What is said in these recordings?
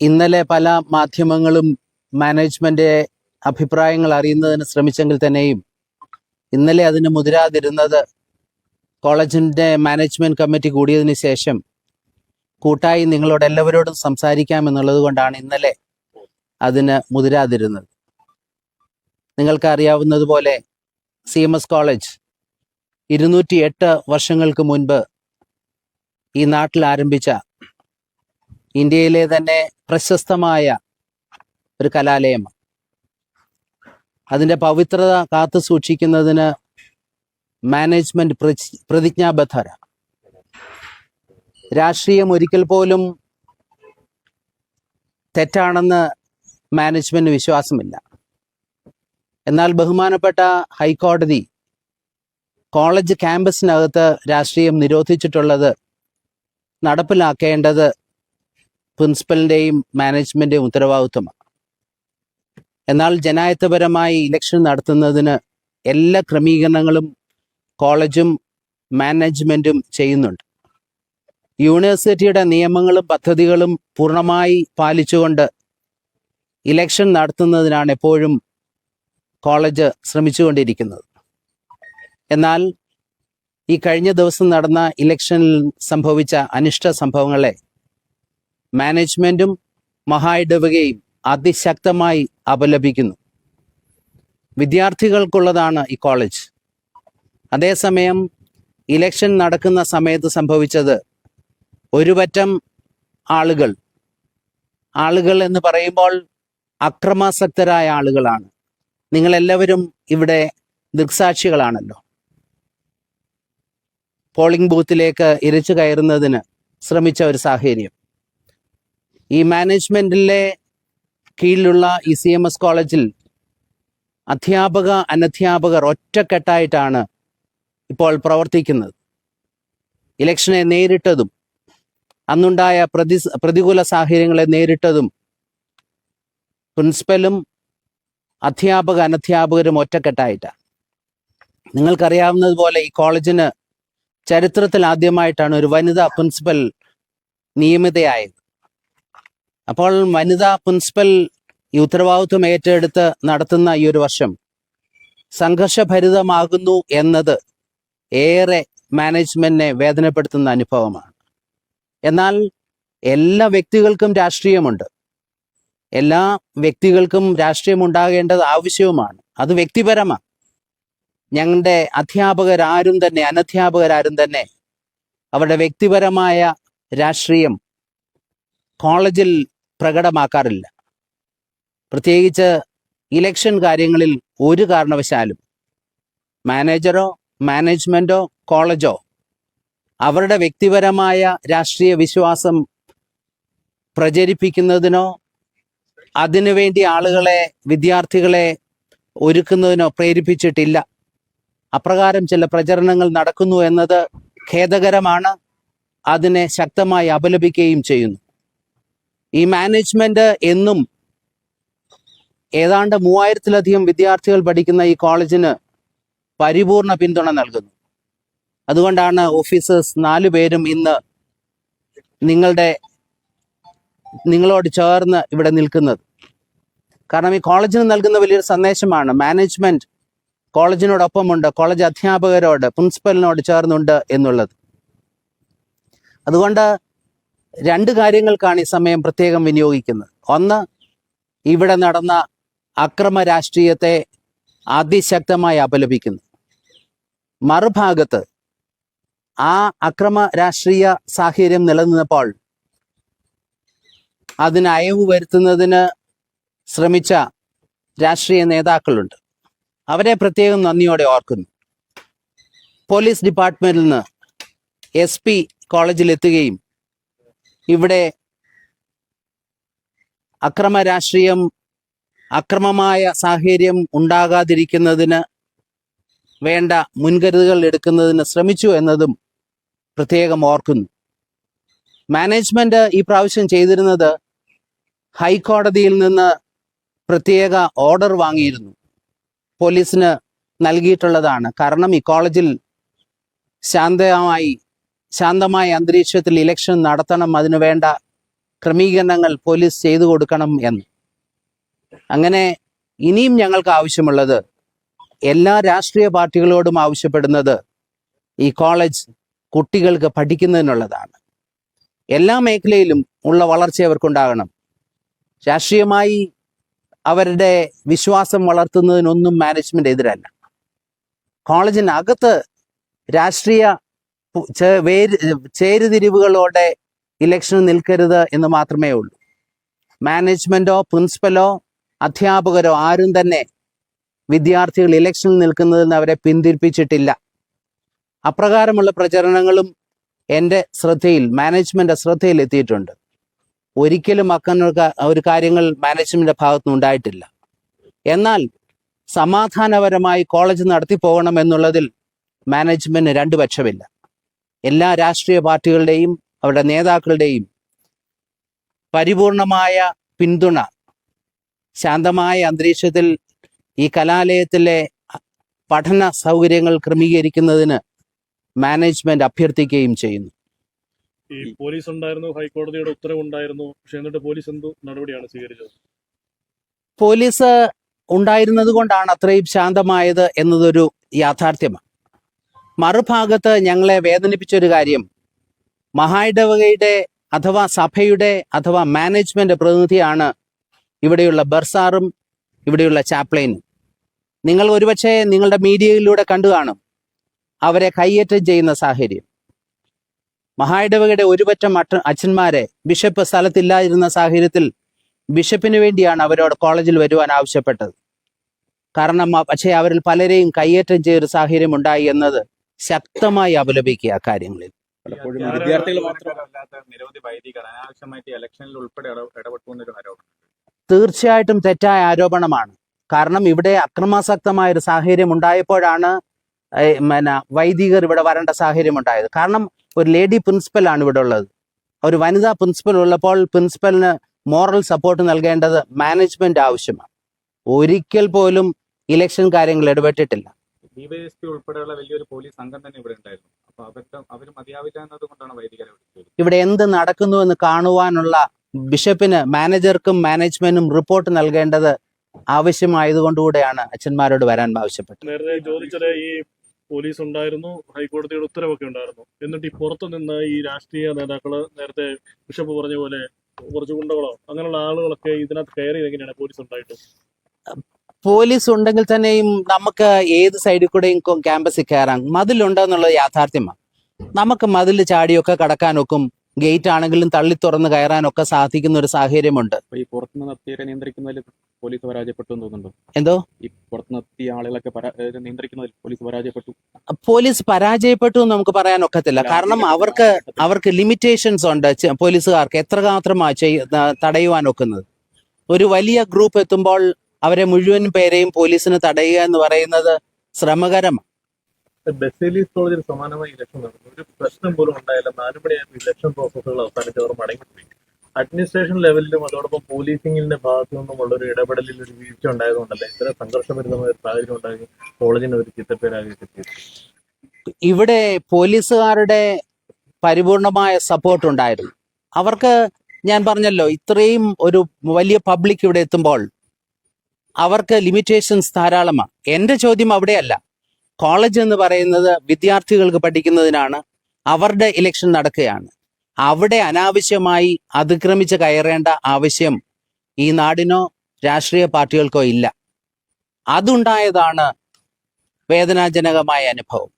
ഇന്നലെ പല മാധ്യമങ്ങളും മാനേജ്മെന്റ് അഭിപ്രായങ്ങൾ അറിയുന്നതിന് ശ്രമിച്ചെങ്കിൽ തന്നെയും ഇന്നലെ അതിന് മുതിരാതിരുന്നത് കോളേജിന്റെ മാനേജ്മെന്റ് കമ്മിറ്റി കൂടിയതിന് ശേഷം കൂട്ടായി നിങ്ങളോട് എല്ലാവരോടും സംസാരിക്കാം എന്നുള്ളത് കൊണ്ടാണ് ഇന്നലെ അതിന് മുതിരാതിരുന്നത്. നിങ്ങൾക്ക് അറിയാവുന്നതുപോലെ സി എം എസ് കോളേജ് ഇരുന്നൂറ്റി എട്ട് വർഷങ്ങൾക്ക് മുൻപ് ഈ നാട്ടിൽ ആരംഭിച്ച ഇന്ത്യയിലെ തന്നെ പ്രശസ്തമായ ഒരു കലാലയമാണ് അതിന്റെ പവിത്രത കാത്തു സൂക്ഷിക്കുന്നതിന് മാനേജ്മെന്റ് പ്രതിജ്ഞാബദ്ധരാണ് പ്രതിജ്ഞാബദ്ധര രാഷ്ട്രീയം ഒരിക്കൽ പോലും തെറ്റാണെന്ന് മാനേജ്മെന്റ് വിശ്വാസമില്ല. എന്നാൽ ബഹുമാനപ്പെട്ട ഹൈക്കോടതി കോളേജ് ക്യാമ്പസിനകത്ത് രാഷ്ട്രീയം നിരോധിച്ചിട്ടുള്ളത് നടപ്പിലാക്കേണ്ടത് പ്രിൻസിപ്പലിന്റെയും മാനേജ്മെന്റിന്റെയും ഉത്തരവാദിത്വമാണ് എന്നാൽ ജനായത്തപരമായി ഇലക്ഷൻ നടത്തുന്നതിന് എല്ലാ ക്രമീകരണങ്ങളും കോളേജും മാനേജ്മെന്റും ചെയ്യുന്നുണ്ട്. യൂണിവേഴ്സിറ്റിയുടെ നിയമങ്ങളും പദ്ധതികളും പൂർണമായി പാലിച്ചുകൊണ്ട് ഇലക്ഷൻ നടത്തുന്നതിനാണ് എപ്പോഴും കോളേജ് ശ്രമിച്ചുകൊണ്ടിരിക്കുന്നത്. എന്നാൽ ഈ കഴിഞ്ഞ ദിവസം നടന്ന ഇലക്ഷനിൽ സംഭവിച്ച അനിഷ്ട സംഭവങ്ങളെ മാനേജ്മെന്റും മഹായിടവകയും അതിശക്തമായി അപലപിക്കുന്നു. വിദ്യാർത്ഥികൾക്കുള്ളതാണ് ഈ കോളേജ്. അതേസമയം ഇലക്ഷൻ നടക്കുന്ന സമയത്ത് സംഭവിച്ചത് ഒരുപറ്റം ആളുകൾ ആളുകൾ എന്ന് പറയുമ്പോൾ അക്രമാസക്തരായ ആളുകളാണ്. നിങ്ങളെല്ലാവരും ഇവിടെ ദൃക്സാക്ഷികളാണല്ലോ. പോളിംഗ് ബൂത്തിലേക്ക് ഇരച്ചു കയറുന്നതിന് ശ്രമിച്ച ഒരു സാഹചര്യം. ഈ മാനേജ്മെന്റിലെ കീഴിലുള്ള ഇ സി എം എസ് കോളേജിൽ അധ്യാപക അനധ്യാപകർ ഒറ്റക്കെട്ടായിട്ടാണ് ഇപ്പോൾ പ്രവർത്തിക്കുന്നത്. ഇലക്ഷനെ നേരിട്ടതും അന്നുണ്ടായ പ്രതി പ്രതികൂല സാഹചര്യങ്ങളെ നേരിട്ടതും പ്രിൻസിപ്പലും അധ്യാപക അനധ്യാപകരും ഒറ്റക്കെട്ടായിട്ടാണ്. നിങ്ങൾക്കറിയാവുന്നതുപോലെ ഈ കോളേജിന് ചരിത്രത്തിൽ ആദ്യമായിട്ടാണ് ഒരു വനിതാ പ്രിൻസിപ്പൽ നിയമിതയായത്. അപ്പോൾ വനിതാ പ്രിൻസിപ്പൽ ഈ ഉത്തരവാദിത്വം ഏറ്റെടുത്ത് നടത്തുന്ന ഈ ഒരു വർഷം സംഘർഷഭരിതമാകുന്നു എന്നത് ഏറെ മാനേജ്മെന്റിനെ വേദനപ്പെടുത്തുന്ന അനുഭവമാണ്. എന്നാൽ എല്ലാ വ്യക്തികൾക്കും രാഷ്ട്രീയമുണ്ട്. എല്ലാ വ്യക്തികൾക്കും രാഷ്ട്രീയം ഉണ്ടാകേണ്ടത് ആവശ്യവുമാണ്. അത് വ്യക്തിപരമാണ്. ഞങ്ങളുടെ അധ്യാപകരാരും തന്നെ അനധ്യാപകരാരും തന്നെ അവരുടെ വ്യക്തിപരമായ രാഷ്ട്രീയം കോളേജിൽ പ്രകടമാക്കാറില്ല. പ്രത്യേകിച്ച് ഇലക്ഷൻ കാര്യങ്ങളിൽ ഒരു കാരണവശാലും മാനേജറോ മാനേജ്മെന്റോ കോളേജോ അവരുടെ വ്യക്തിപരമായ രാഷ്ട്രീയ വിശ്വാസം പ്രചരിപ്പിക്കുന്നതിനോ അതിനുവേണ്ടി ആളുകളെ വിദ്യാർത്ഥികളെ ഒരുക്കുന്നതിനോ പ്രേരിപ്പിച്ചിട്ടില്ല. അപ്രകാരം ചില പ്രചരണങ്ങൾ നടക്കുന്നു എന്നത് ഖേദകരമാണ്. അതിനെ ശക്തമായി അപലപിക്കുകയും ചെയ്യുന്നു. ഈ മാനേജ്മെന്റ് എന്നും ഏതാണ്ട് മൂവായിരത്തിലധികം വിദ്യാർത്ഥികൾ പഠിക്കുന്ന ഈ കോളേജിന് പരിപൂർണ പിന്തുണ നൽകുന്നു. അതുകൊണ്ടാണ് ഓഫീസേഴ്സ് നാലു പേരും ഇന്ന് നിങ്ങളുടെ നിങ്ങളോട് ചേർന്ന് ഇവിടെ നിൽക്കുന്നത്. കാരണം ഈ കോളേജിന് നൽകുന്ന വലിയൊരു സന്ദേശമാണ്. മാനേജ്മെന്റ് കോളേജിനോടൊപ്പമുണ്ട് കോളേജ് അധ്യാപകരോട് പ്രിൻസിപ്പലിനോട് ചേർന്നുണ്ട് എന്നുള്ളത്. അതുകൊണ്ട് രണ്ട് കാര്യങ്ങൾക്കാണ് ഈ സമയം പ്രത്യേകം വിനിയോഗിക്കുന്നത്. ഒന്ന് ഇവിടെ നടന്ന അക്രമ രാഷ്ട്രീയത്തെ അതിശക്തമായി അപലപിക്കുന്നു. മറുഭാഗത്ത് ആ അക്രമ രാഷ്ട്രീയ സാഹചര്യം നിലനിന്നപ്പോൾ അതിന് അയവ് വരുത്തുന്നതിന് ശ്രമിച്ച രാഷ്ട്രീയ നേതാക്കളുണ്ട്. അവരെ പ്രത്യേകം നന്ദിയോടെ ഓർക്കുന്നു. പോലീസ് ഡിപ്പാർട്ട്മെന്റിൽ നിന്ന് എസ് പി കോളേജിലെത്തുകയും ഇവിടെ അക്രമ രാഷ്ട്രീയം അക്രമമായ സാഹചര്യം ഉണ്ടാകാതിരിക്കുന്നതിന് വേണ്ട മുൻകരുതലുകൾ എടുക്കുന്നതിന് ശ്രമിച്ചു എന്നതും പ്രത്യേകം ഓർക്കുന്നു. മാനേജ്മെന്റ് ഈ പ്രാവശ്യം ചെയ്തിരുന്നത് ഹൈക്കോടതിയിൽ നിന്ന് പ്രത്യേക ഓർഡർ വാങ്ങിയിരുന്നു. പോലീസിന് നൽകിയിട്ടുള്ളതാണ്. കാരണം ഈ കോളേജിൽ ശാന്തമായി ശാന്തമായ അന്തരീക്ഷത്തിൽ ഇലക്ഷൻ നടത്തണം അതിനു വേണ്ട ക്രമീകരണങ്ങൾ പോലീസ് ചെയ്തു കൊടുക്കണം എന്ന്. അങ്ങനെ ഇനിയും ഞങ്ങൾക്ക് ആവശ്യമുള്ളത് എല്ലാ രാഷ്ട്രീയ പാർട്ടികളോടും ആവശ്യപ്പെടുന്നത് ഈ കോളേജ് കുട്ടികൾക്ക് പഠിക്കുന്നതിനുള്ളതാണ്. എല്ലാ മേഖലയിലും ഉള്ള വളർച്ച അവർക്കുണ്ടാകണം. രാഷ്ട്രീയമായി അവരുടെ വിശ്വാസം വളർത്തുന്നതിനൊന്നും മാനേജ്മെന്റ് എതിരല്ല. കോളേജിനകത്ത് രാഷ്ട്രീയ ചേരുതിരിവുകളോടെ ഇലക്ഷൻ നിൽക്കരുത് എന്ന് മാത്രമേ ഉള്ളൂ. മാനേജ്മെന്റോ പ്രിൻസിപ്പലോ അധ്യാപകരോ ആരും തന്നെ വിദ്യാർത്ഥികൾ ഇലക്ഷനിൽ നിൽക്കുന്നതിൽ നിന്ന് അവരെ പിന്തിരിപ്പിച്ചിട്ടില്ല. അപ്രകാരമുള്ള പ്രചരണങ്ങളും എന്റെ ശ്രദ്ധയിൽ മാനേജ്മെന്റ് ശ്രദ്ധയിൽ എത്തിയിട്ടുണ്ട്. ഒരിക്കലും അക്കങ്ങൾക്ക് ഒരു കാര്യങ്ങൾ മാനേജ്മെന്റ് ഭാഗത്തുനിന്ന് ഉണ്ടായിട്ടില്ല. എന്നാൽ സമാധാനപരമായി കോളേജ് നടത്തി പോകണം എന്നുള്ളതിൽ മാനേജ്മെന്റിന് രണ്ടു പക്ഷമില്ല. എല്ലാ രാഷ്ട്രീയ പാർട്ടികളുടെയും അവരുടെ നേതാക്കളുടെയും പരിപൂർണമായ പിന്തുണ ശാന്തമായ അന്തരീക്ഷത്തിൽ ഈ കലാലയത്തിലെ പഠന സൗകര്യങ്ങൾ ക്രമീകരിക്കുന്നതിന് മാനേജ്മെന്റ് അഭ്യർത്ഥിക്കുകയും ചെയ്യുന്നു. ഈ പോലീസ് ഉണ്ടായിരുന്നു ഹൈക്കോടതിയുടെ ഉത്തരവുണ്ടായിരുന്നു പക്ഷെ എന്നിട്ട് പോലീസ് എന്ത് നടപടിയാണ് സ്വീകരിച്ചത്? പോലീസ് ഉണ്ടായിരുന്നത് കൊണ്ടാണ് അത്രയും ശാന്തമായത് എന്നതൊരു യാഥാർത്ഥ്യമാണ്. മറുഭാഗത്ത് ഞങ്ങളെ വേദനിപ്പിച്ചൊരു കാര്യം. മഹായിടവകയുടെ അഥവാ സഭയുടെ അഥവാ മാനേജ്മെന്റ് പ്രതിനിധിയാണ് ഇവിടെയുള്ള ബർസാറും ഇവിടെയുള്ള ചാപ്ലൈനും. നിങ്ങൾ ഒരുപക്ഷെ നിങ്ങളുടെ മീഡിയയിലൂടെ കണ്ടു കാണും അവരെ കയ്യേറ്റം ചെയ്യുന്ന സാഹചര്യം. മഹായിടവകയുടെ ഒരുപറ്റം അട്ട അച്ഛന്മാരെ ബിഷപ്പ് സ്ഥലത്തില്ലാതിരുന്ന സാഹചര്യത്തിൽ ബിഷപ്പിന് വേണ്ടിയാണ് അവരോട് കോളേജിൽ വരുവാൻ ആവശ്യപ്പെട്ടത്. കാരണം പക്ഷേ അവരിൽ പലരെയും കയ്യേറ്റം ചെയ്തൊരു സാഹചര്യം ഉണ്ടായി എന്നത് ശക്തമായി അപലപിക്കുക കാര്യങ്ങളിൽ. പലപ്പോഴും വിദ്യാർത്ഥികൾ മാത്രം അല്ലാത്ത നിരവധി വൈദികർ അനാവശ്യമായിട്ട് ഇലക്ഷനിൽ ഉൾപ്പെടെ ഇട- ആരോപണം തീർച്ചയായിട്ടും തെറ്റായ ആരോപണമാണ്. കാരണം ഇവിടെ അക്രമാസക്തമായ ഒരു സാഹചര്യം ഉണ്ടായപ്പോഴാണ് പിന്നെ വൈദികർ ഇവിടെ വരേണ്ട സാഹചര്യം ഉണ്ടായത്. കാരണം ഒരു ലേഡി പ്രിൻസിപ്പൽ ആണ് ഇവിടെ ഉള്ളത്. ഒരു വനിതാ പ്രിൻസിപ്പൽ ഉള്ളപ്പോൾ പ്രിൻസിപ്പലിന് മോറൽ സപ്പോർട്ട് നൽകേണ്ടത് മാനേജ്മെന്റ് ആവശ്യമാണ്. ഒരിക്കൽ പോലും ഇലക്ഷൻ കാര്യങ്ങൾ ഇടപെട്ടിട്ടില്ല. ഡിവൈഎസ്പി ഉൾപ്പെടെയുള്ള വലിയൊരു പോലീസ് സംഘം തന്നെ ഇവിടെ ഉണ്ടായിരുന്നു. അപ്പൊ അവർക്ക് അവർ മതിയാവില്ല എന്നതുകൊണ്ടാണ് വൈദികരെ വിളിച്ചത്. ഇവിടെ എന്ത് നടക്കുന്നു എന്ന് കാണുവാനുള്ള ബിഷപ്പിന് മാനേജർക്കും മാനേജ്മെന്റും റിപ്പോർട്ട് നൽകേണ്ടത് ആവശ്യമായതുകൊണ്ടുകൂടെയാണ് അച്ഛന്മാരോട് വരാൻ ആവശ്യപ്പെട്ടത്. നേരത്തെ ചോദിച്ചത് ഈ പോലീസ് ഉണ്ടായിരുന്നു ഹൈക്കോടതിയുടെ ഉത്തരവൊക്കെ ഉണ്ടായിരുന്നു. എന്നിട്ട് ഈ പുറത്തു നിന്ന് ഈ രാഷ്ട്രീയ നേതാക്കൾ നേരത്തെ ബിഷപ്പ് പറഞ്ഞ പോലെ കുറച്ച് ഗുണ്ടകളോ അങ്ങനെയുള്ള ആളുകളൊക്കെ ഇതിനകത്ത് കയറിയത് എങ്ങനെയാണ് പോലീസ് ഉണ്ടായിട്ടും. പോലീസ് ഉണ്ടെങ്കിൽ തന്നെയും നമുക്ക് ഏത് സൈഡിൽ കൂടെയും ക്യാമ്പസിൽ കയറാം. മതിലുണ്ടെന്നുള്ളത് യാഥാർത്ഥ്യമാണ്. നമുക്ക് മതിൽ ചാടിയൊക്കെ കടക്കാനൊക്കും ഗേറ്റ് ആണെങ്കിലും തള്ളി തുറന്ന് കയറാനൊക്കെ സാധിക്കുന്ന ഒരു സാഹചര്യമുണ്ട്. ഈ പുറത്തുനിന്ന് നിയന്ത്രിക്കുന്നതിൽ പോലീസ് പരാജയപ്പെട്ടു എന്ന് തോന്നുന്നുണ്ടോ? എന്തോ? ഈ പുറത്തുനിന്ന് ആളുകളൊക്കെ നിയന്ത്രിക്കുന്നതിൽ പോലീസ് പരാജയപ്പെട്ടു. പോലീസ് പരാജയപ്പെട്ടു എന്ന് നമുക്ക് പറയാൻ ഒക്കത്തില്ല. കാരണം അവർക്ക് അവർക്ക് ലിമിറ്റേഷൻസ് ഉണ്ട് പോലീസുകാർക്ക് എത്ര മാത്രമാണ് ചെയ്യ തടയുവാൻ ഒക്കുന്നത്. ഒരു വലിയ ഗ്രൂപ്പ് എത്തുമ്പോൾ അവരെ മുഴുവൻ പേരെയും പോലീസിന് തടയുക എന്ന് പറയുന്നത് ശ്രമകരമാണ്. ബസേലീസ് കോളേജിൽ സമാനമായ ഇലക്ഷൻ നടന്നു. ഒരു പ്രശ്നം പോലും ഉണ്ടായില്ല. നാലു മണിയായപ്പോൾ ഇലക്ഷൻ പ്രോസസ്സുകൾ അവസാനിച്ചവർ മടങ്ങിപ്പോയി. അഡ്മിനിസ്ട്രേഷൻ ലെവലിലും അതോടൊപ്പം പോലീസിംഗിന്റെ ഭാഗത്തു നിന്നുമുള്ള ഒരു ഇടപെടലിൽ ഒരു വീഴ്ച ഉണ്ടായതുകൊണ്ടല്ലേ ഇത്ര സംഘർഷഭരിതമായ ഒരു സാഹചര്യം ഉണ്ടായി കോളേജിന് ഒരു ചിത്രപ്പേരാകെ കിട്ടിയത്? ഇവിടെ പോലീസുകാരുടെ പരിപൂർണമായ സപ്പോർട്ട് ഉണ്ടായിരുന്നു. അവർക്ക് ഞാൻ പറഞ്ഞല്ലോ ഇത്രയും ഒരു വലിയ പബ്ലിക് ഇവിടെ എത്തുമ്പോൾ അവർക്ക് ലിമിറ്റേഷൻസ് ധാരാളമാണ്. എന്റെ ചോദ്യം അവിടെയല്ല. കോളേജ് എന്ന് പറയുന്നത് വിദ്യാർത്ഥികൾക്ക് പഠിക്കുന്നതിനാണ്. അവരുടെ ഇലക്ഷൻ നടക്കുകയാണ്. അവിടെ അനാവശ്യമായി അതിക്രമിച്ച് കയറേണ്ട ആവശ്യം ഈ നാടിനോ രാഷ്ട്രീയ പാർട്ടികൾക്കോ ഇല്ല. അതുണ്ടായതാണ് വേദനാജനകമായ അനുഭവം.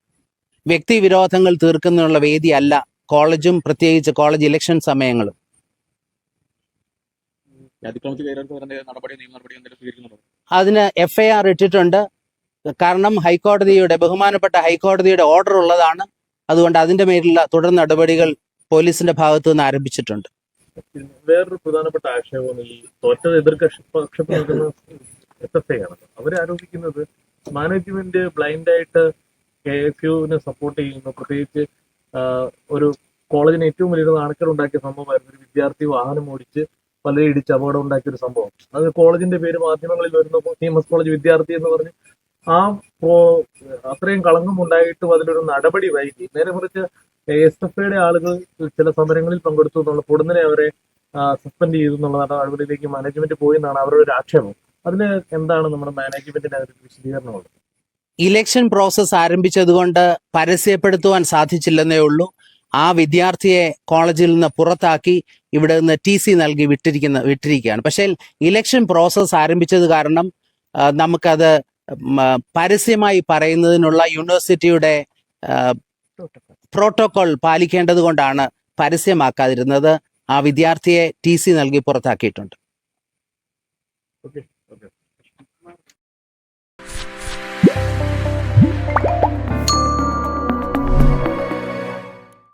വ്യക്തി വ്യക്തിവിരോധങ്ങൾ തീർക്കുന്നതിനുള്ള വേദിയല്ല. കോളേജും പ്രത്യേകിച്ച് കോളേജ് ഇലക്ഷൻ സമയങ്ങളും ഈ അതിക്രമിച്ച് കയറിയവർക്ക് അതിന്റെ നടപടി നിയമ നടപടി എന്തെങ്കിലും സ്വീകരിക്കുന്നുണ്ടോ അതിന് എഫ് ഐ ആർ ഇട്ടിട്ടുണ്ട്. കാരണം ഹൈക്കോടതിയുടെ ബഹുമാനപ്പെട്ട ഹൈക്കോടതിയുടെ ഓർഡർ ഉള്ളതാണ്. അതുകൊണ്ട് അതിന്റെ മേലുള്ള തുടർ നടപടികൾ പോലീസിന്റെ ഭാഗത്തു നിന്ന് ആരംഭിച്ചിട്ടുണ്ട്. വേറൊരു പ്രധാനപ്പെട്ട ആക്ഷേപം ഈ തോറ്റത് എതിർ കക്ഷി പക്ഷത്ത് നിൽക്കുന്ന എസ് എഫ് ഐ ആണ്. അവർ ആരോപിക്കുന്നത് മാനേജ്മെന്റ് ബ്ലൈൻഡ് ആയിട്ട് കെ എസ് യുവിനെ സപ്പോർട്ട് ചെയ്യുന്നു. പ്രത്യേകിച്ച് ഒരു കോളേജിന് ഏറ്റവും വലിയൊരു നാണക്കേട് ഉണ്ടാക്കിയ സംഭവമായിരുന്നു ഒരു വിദ്യാർത്ഥി വാഹനം ഓടിച്ച് പലരെ ഇടിച്ച് അപകടം ഉണ്ടാക്കിയ ഒരു സംഭവം. അത് കോളേജിന്റെ പേര് മാധ്യമങ്ങളിൽ വരുന്ന. സി എം കോളേജ് വിദ്യാർത്ഥി എന്ന് പറഞ്ഞ് ആ അത്രയും കളങ്കം ഉണ്ടായിട്ടും അതിലൊരു നടപടി വൈകി. നേരെ മറിച്ച് എസ് എഫ് ഐയുടെ ആളുകൾ ചില സമരങ്ങളിൽ പങ്കെടുത്തു എന്നുള്ള ഉടനെ അവരെ സസ്പെൻഡ് ചെയ്തു എന്നുള്ള നടപടിയിലേക്ക് മാനേജ്മെന്റ് പോയി എന്നാണ് അവരുടെ ഒരു ആക്ഷേപം. അതിന് എന്താണ് നമ്മുടെ മാനേജ്മെന്റിന്റെ അതിന് വിശദീകരണമുള്ളത്? ഇലക്ഷൻ പ്രോസസ് ആരംഭിച്ചതുകൊണ്ട് പരസ്യപ്പെടുത്തുവാൻ സാധിച്ചില്ലെന്നേ ഉള്ളൂ. ആ വിദ്യാർത്ഥിയെ കോളേജിൽ നിന്ന് പുറത്താക്കി ഇവിടെ നിന്ന് ടി സി നൽകി വിട്ടിരിക്കുന്ന വിട്ടിരിക്കുകയാണ്. പക്ഷേ ഇലക്ഷൻ പ്രോസസ്സ് ആരംഭിച്ചത് കാരണം നമുക്കത് പരസ്യമായി പറയുന്നതിനുള്ള യൂണിവേഴ്സിറ്റിയുടെ പ്രോട്ടോകോൾ പാലിക്കേണ്ടത് കൊണ്ടാണ് പരസ്യമാക്കാതിരുന്നത്. ആ വിദ്യാർത്ഥിയെ ടി സി നൽകി പുറത്താക്കിയിട്ടുണ്ട്.